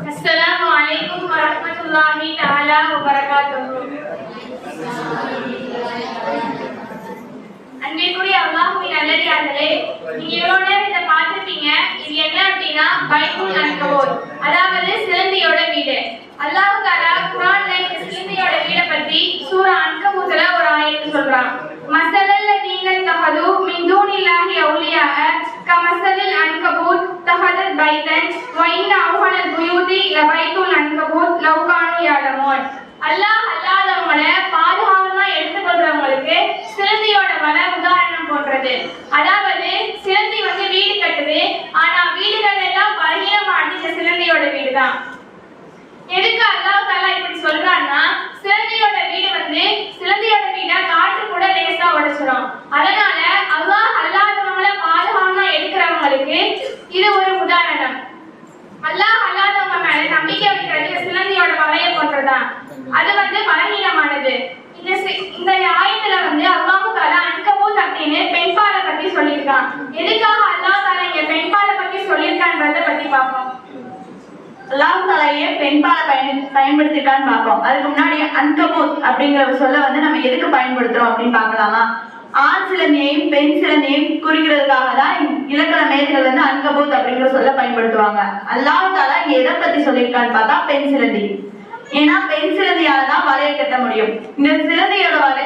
அஸ்ஸலாமு அலைக்கும் வரஹ்மத்துல்லாஹி தஆலா வபரகாத்துஹு அன்பிற்குரிய அல்லாஹ்வின் நல்லடியார்களே நீங்க இவ்வளவு நேரம் இதை பார்த்துருப்பீங்க. இது என்ன அப்படின்னா பைபிள் அன்கபோர் அதாவது சிலந்தியோட வீடு. அல்லாஹுக்காரா குரான்ல இந்த சிலந்தியோட வீடை பத்தி சூரா அன்கபூத்ல ஒரு ஆயத்து சொல்றான். மசல் லதீன தஹது மின் தூனில்லாஹி அவுலியாக கமஸலில் அன்கபூத் தஹதத் பைத்தன் வ இன்ன அவ்ஹனல் புயூதி லபைத்துல் அன்கபூத் லவ் கானு யாலமூன் அல்லாஹ் அல்லாதவங்கள பாதுகாவலமா எடுத்துக்கொள்றவங்களுக்கு சிலந்தியோட வலை உதாரணம் போன்றது அதாவது சிலந்தி வந்து வீடு கட்டுது ஆனா வீடுகள் எல்லாம் பலகீனமானது இந்த சிலந்தியோட வீடு தான் எதுக்கு அல்லாஹ் தாலா இப்படி சொல்றான்னா சிலந்தியோட வீடு வந்து சிலந்தியோட வீடை காற்று கூட லேசா உடைச்சிடும் அதனால அல்லாஹ் அல்லாதவங்கள பாதுகாவலமா எடுக்கிறவங்களுக்கு இது ஒரு உதாரணம் அல்லாஹ் அல்லாதவங்க மேல நம்பிக்கை வைக்கிறது சிலந்தியோட வலைய போன்றதுதான் அது வந்து பலகீனமானது. இந்த இந்த ஆயத்துல வந்து அல்லாஹு தாலா அன்கபூத் அப்படின்னு பெண்பாலை பத்தி சொல்லியிருக்கான். எதுக்காக அல்லாஹ் தாலா இங்க பெண்பாலை பத்தி சொல்லியிருக்கான்றத பத்தி பார்ப்போம். அல்லாஹ் தாலாயே பெண்பாலை பயன் பயன்படுத்திருக்கான்னு பார்ப்போம். அதுக்கு முன்னாடி அன்கபூத் அப்படிங்கிற சொல்ல வந்து நம்ம எதுக்கு பயன்படுத்துறோம் அப்படின்னு பார்க்கலாமா? ஆண் சிலந்தியையும் பெண் சிலந்தியையும் குறிக்கிறதுக்காக தான் இலக்கண மேதைகள் வந்து அன்கபூத் அப்படிங்கிற சொல்ல பயன்படுத்துவாங்க. அல்லாஹ் தாலா இங்க எதை பத்தி சொல்லியிருக்கான்னு பார்த்தா பெண் சிலந்தி. ஏன்னா பெண் வலையை கட்ட முடியும். இந்த சிலந்தியோட வலை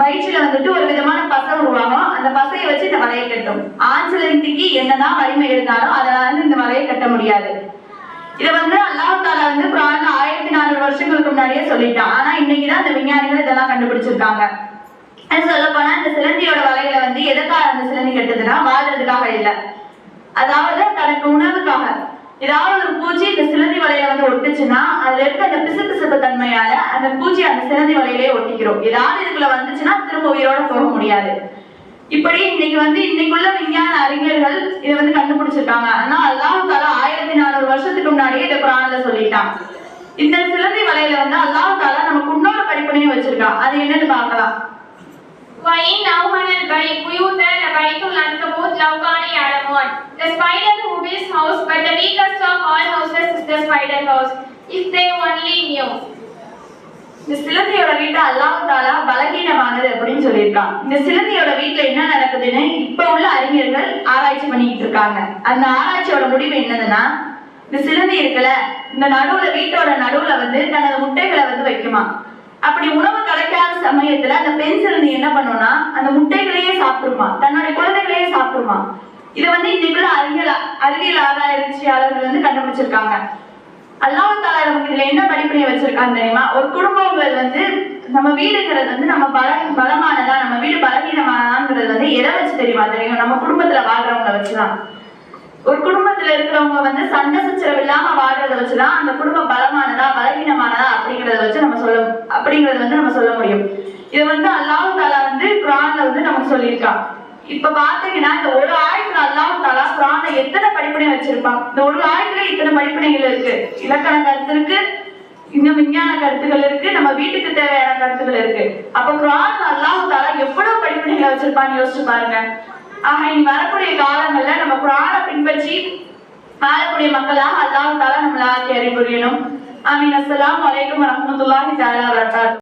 வயிற்றுல வந்துட்டு ஒரு விதமான பசை உருவாகும். அந்த பசையை வச்சு இந்த வலையை கட்டும். ஆண் சிலந்திக்கு என்னதான் வலிமை இருந்தாலும் அதனால வந்து இந்த வலையை கட்ட முடியாது. இத வந்து அல்லாஹ் தாலா வந்து குரான்ல ஆயிரத்தி நானூறு வருஷங்களுக்கு முன்னாடியே சொல்லிட்டான். ஆனா இன்னைக்கு தான் இந்த விஞ்ஞானிகள் இதெல்லாம் கண்டுபிடிச்சிருக்காங்க. சொல்ல போனா இந்த சிலந்தியோட வலையில வந்து எதுக்காக அந்த சிலந்தி கட்டுதுன்னா வாழ்றதுக்காக இல்ல. அதாவது தனக்கு உணவுக்காக. ஏதாவது ஒரு பூச்சி இந்த சிலந்தி வலையில வந்து ஒட்டுச்சுன்னா அதுல இருக்க அந்த பிசு தன்மையால அந்த பூச்சி அந்த சிலந்தி வலையிலே ஒட்டிக்கிறோம் ஏதாவது இதுக்குள்ள வந்துச்சுன்னா திரும்ப உயிரோட போக முடியாது இப்படி இன்னைக்கு வந்து இன்னைக்குள்ள விஞ்ஞான அறிஞர்கள் இதை வந்து கண்டுபிடிச்சிருக்காங்க ஆனா அல்லாஹ் தாலா ஆயிரத்தி நானூறு வருஷத்துக்கு முன்னாடியே இதை குரான்ல சொல்லிட்டான் இந்த சிலந்தி வலையில வந்து அல்லாஹ் தாலா நமக்கு இன்னொரு படிப்பனையும் வச்சிருக்கான் அது என்னன்னு பார்க்கலாம் وإن أوهن البيت بيوت لبيت العنكبوت لو كانوا يعلمون. The spider who builds house, but the weakest of all houses is the spider house. If they only knew. இந்த சிலந்தியோட வீட்டை அல்லாஹ் தாலா பலகீனமானது அப்படின்னு சொல்லியிருக்கான். இந்த சிலந்தியோட வீட்டுல என்ன நடக்குதுன்னு இப்ப உள்ள அறிஞர்கள் ஆராய்ச்சி பண்ணிக்கிட்டு இருக்காங்க. அந்த ஆராய்ச்சியோட முடிவு என்னதுன்னா இந்த சிலந்தி இருக்குல்ல இந்த நடுவுல வீட்டோட நடுவுல வந்து தனது முட்டைகளை வந்து வைக்குமா. அப்படி உணவு கிடைக்காத சமயத்துல அந்த பெண் சிலந்தி என்ன பண்ணும்னா அந்த முட்டைகளையே சாப்பிடுமா. தன்னுடைய குழந்தைகளையே சாப்பிடுமா. இதை வந்து இன்னைக்குள்ள அறிவியல் அறிவியல் ஆராய்ச்சியாளர்கள் வந்து கண்டுபிடிச்சிருக்காங்க. அல்லாஹ் தாலா நமக்கு இதுல என்ன படிப்பினை வச்சிருக்காங்க தெரியுமா? ஒரு குடும்பங்கள் வந்து நம்ம வீடுங்கிறது வந்து நம்ம பல பலமானதா நம்ம வீடு பலவீனமானதாங்கிறது வந்து எதை வச்சு தெரியுமா? தெரியும். நம்ம குடும்பத்துல வாழ்றவங்கள வச்சுதான். ஒரு குடும்பத்துல இருக்கிறவங்க வந்து சண்டை சச்சரவு இல்லாம வாழ்றத வச்சுதான் அந்த குடும்பம் பலமானதா பலவீனமானதா அப்படிங்கறத வச்சு நம்ம சொல்ல அப்படிங்கறது வந்து நம்ம சொல்ல முடியும். இது வந்து அல்லாஹ் தாலா வந்து குரான்ல வந்து நமக்கு சொல்லியிருக்கான். இப்ப பாத்தீங்கன்னா இந்த ஒரு ஆயத்துல அல்லாஹ் தாலா குரான எத்தனை படிப்பனை வச்சிருப்பான்? இந்த ஒரு ஆயத்துல இத்தனை படிப்பனைகள் இருக்கு. இலக்கண கருத்து இருக்கு இன்னும் விஞ்ஞான கருத்துக்கள் இருக்கு நம்ம வீட்டுக்கு தேவையான கருத்துக்கள் இருக்கு. அப்ப குரான் அல்லாஹ் தாலா எவ்வளவு படிப்பனைகளை வச்சிருப்பான்னு யோசிச்சு பாருங்க. ஆக இனி வரக்கூடிய காலங்கள்ல நம்ம குரானை பின்பற்றி வாழக்கூடிய மக்களாக அல்லாஹ் தாலா நம்மள ஆக்கி அறிவுரியணும் ஆமீன். அஸ்லாம் வலைக்கம் வரமத்துல்லாஹி தாலா வபரகாத்துஹு.